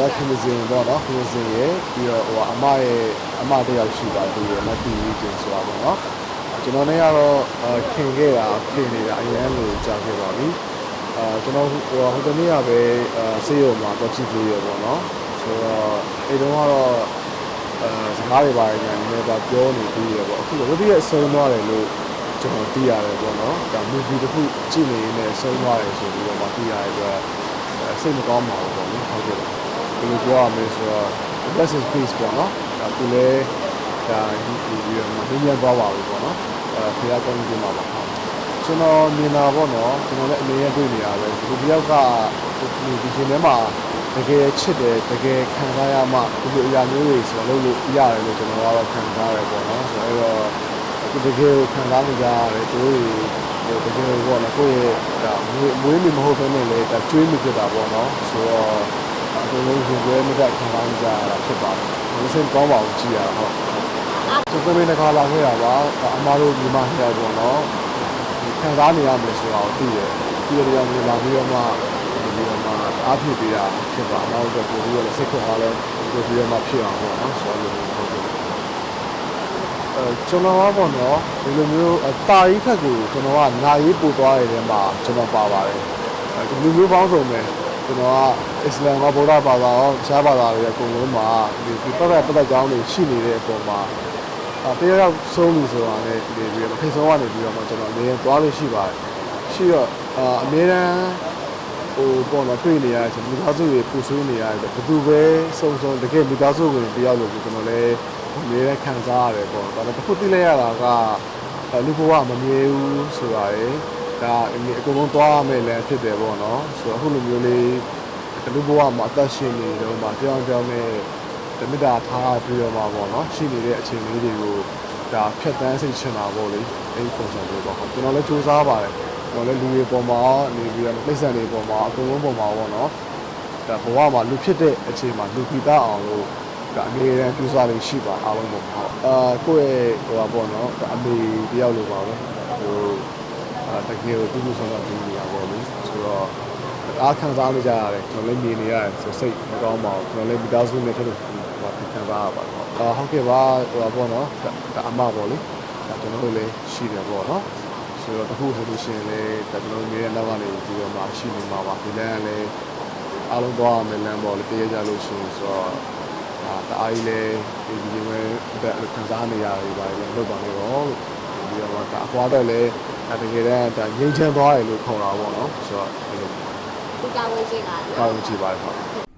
လက်ခင်စင်ပေါ့နော်ခင်စင်ရဲ့ပြီးတော့ဟိုအမရဲ့အမတစ်ယောက်ရှိပါတယ်သူရဲ့လက်တီးကျင်ဆိုတာပေါ့နော်ကျွန်တော်နဲ့ကတော့ခင်ခဲ့တာခင်နေတာအရင်လိုကြာခဲ့ပါပြီအာကျွန်တော်ဟိုဟိုတနေ့ကပဲဆေးရုံမှာတော့ကြည့်ပြီးရပေါ့နော်ဆိုတော့အဲတုန်းကတော့အဲစကားတွေပါတယ်ညာနည်းပါပြောနေပြီးရပေါ့အခုဝတိရဲ့အဆုံးသွားတယ်လို့ကျွန်တော်သိရတယ်ပေါ့နော်ဒါ movie တစ်ခုကြည့်နေရင်လည်းဆုံးသွားတယ်ဆိုပြီးတော့မှသိရတဲ့အတွက်စိတ်မကောင်းပါဘူးပေါ့နော်ဟုတ်ကဲ့ပါ ဘယ်လိုပြောရမလဲဆိုတော့ blessing peace ပေါ့နော်ဒါသူလည်းဒါဒီဒီပြီးတော့မင်းမြန်သွားပါဘူးပေါ့နော်အဲဖခင်ကောင်းကြီးမှာပါကျွန်တော်မြင်တာပေါ့နော်ကျွန်တော်လည်းအမြင်ရတွေ့နေရပဲဒီတယောက်ကဒီဒီချိန်ထဲမှာတကယ်ချစ်တယ်တကယ်ခံစားရမှဒီလိုအရာမျိုးတွေဆိုတော့လုပ်လို့ရတယ်လို့ကျွန်တော်ကတော့ခံစားရတယ်ပေါ့နော်ဆိုတော့အဲ့တော့တကယ်ခံစားနေကြရတယ်သူတို့တကယ်ပေါ့နော်ကိုယ့်ရဲ့ဒါမွေးမွေးနေမဟုတ်ဘဲနဲ့လည်းဒါကျွေးမိဖြစ်တာပေါ့နော်ဆိုတော့အကုန်လုံး ရှင်ပွဲမတက်ခံစားကြရတာဖြစ်ပါတယ်။မစင်ကောင်းပါဘူးကြည်ရတာဟုတ်။ကျွန်တော်လည်းတစ်ခါလာခဲ့တာပါ။အမားတို့ညီမနှစ်ယောက်ပေါ့နော်။ဒီခံစားနေရမယ်ဆိုတာကိုသိတယ်။ဒီလိုတရားမျိုးလာပြီးတော့မှဒီလိုမှအားဖြစ်ပေးတာဖြစ်ပါအမားတို့ကပို့ပြီးတော့စိတ်ခွအားလဲပို့ပြီးတော့မှဖြစ်အောင်ပေါ့နော်။ဆိုတော့ဟုတ်ကဲ့။အဲကျွန်တော်ကပေါ့နော်ဒီလိုမျိုးတာရီခက်ကိုကျွန်တော်ကနာရီပို့သွားရတဲ့မှာကျွန်တော်ပါပါတယ်။အဲဒီလိုမျိုးပေါင်းစုံပဲ ကျွန်တော်ကအစ္စလာမ်ကဗုဒ္ဓဘာသာရောတခြားဘာသာတွေအကုန်လုံးမှာဒီဒီပတ်သက်ပတ်သက်ကြောင်းတွေရှိနေတဲ့အပေါ်မှာအဲတရားရောက်ဆုံးပြီဆိုတာနဲ့ဒီပြီးတော့ထိတ်ဆုံးကနေပြီးတော့မှကျွန်တော်အမြဲသွားလို့ရှိပါတယ်။ရှိတော့အာအမြဲတမ်းဟိုပေါ့နော်တွေ့နေရတယ်ဆိုမိသားစုတွေပူဆွေးနေရတယ်ဘယ်သူပဲစုံစုံတကယ်မိသားစုဝင်တယောက်လို့ကျွန်တော်လည်းအမြဲတမ်းခံစားရတယ်ပေါ့။ဒါပေမဲ့တစ်ခုသိလိုက်ရတာကအဲလူဘဝမမြဲဘူးဆိုတာရယ် ဒါအမြဲအကုန်လုံးသွားရမယ်လည်းဖြစ်တယ်ပေါ့နော်။ဆိုတော့အခုလိုမျိုးလေးဒီလိုဘဝမှာအသက်ရှင်နေတော့မှကြောင်ကြောင်နဲ့ဓမ္မတာထားပြီးတော့မှပေါ့နော်ရှိနေတဲ့အချိန်လေးတွေကိုဒါဖြတ်တန်းစိတ်ချင်တာပေါ့လေအဲ့ဒီပုံစံမျိုးပေါ့ကျွန်တော်လည်းစူးစမ်းပါတယ်ကျွန်တော်လည်းလူတွေပေါ်မှာနေပြီးတော့ပြိဿန်တွေပေါ်မှာအကုန်လုံးပေါ်မှာပေါ့နော်ဒါဘဝမှာလူဖြစ်တဲ့အချိန်မှာလူပြီးသားအောင်လို့ဒါအငယ်ရန်စူးစမ်းလေးရှိပါအားလုံးပေါ့ဟုတ်အာကိုယ့်ရဲ့ဟိုပါပေါ့နော်ဒါအမေတယောက်လိုပါပဲဟိုအာ တကယ်ကိုတူတူဆောင်ဆောင်ပြီးနေတာပေါ့လေဆိုတော့အားခံစားနေကြရတယ်ကျွန်တော်လည်းမြင်နေရတယ်ဆိုစိတ်မကောင်းပါဘူးကျွန်တော်လည်းမိသားစုနဲ့ထပ်လို့ဟိုခံစားရပါတယ်အာဟုတ်ကဲ့ပါဟိုပါပေါ့နော်ဒါအမပေါ့လေဒါကျွန်တော်တို့လည်းရှိတယ်ပေါ့နော်ဆိုတော့တခုဆိုလို့ရှိရင်လည်းဒါကျွန်တော်နေတဲ့နောက်ကနေပြီးတော့မှရှိနေမှာပါဒီလမ်းကလည်းအားလုံးသွားရမယ်လမ်းပေါ့လေတည့်ရကြလို့ရှိရင်ဆိုတော့အာတအားကြီးလည်းဒီဒီမဲ့ဒါခံစားနေရတယ်ပါလေလုပ်ပါနေတော့ပြီးတော့ဒါအကွာတော့လည်း ဒါတကယ်တမ်းဒါငြိမ်းချမ်းသွားတယ်လို့ခေါ်တာပေါ့နော်ဆိုတော့ဒီလိုဒီကာဝေးကြီးကကောင်းကြည့်ပါတော့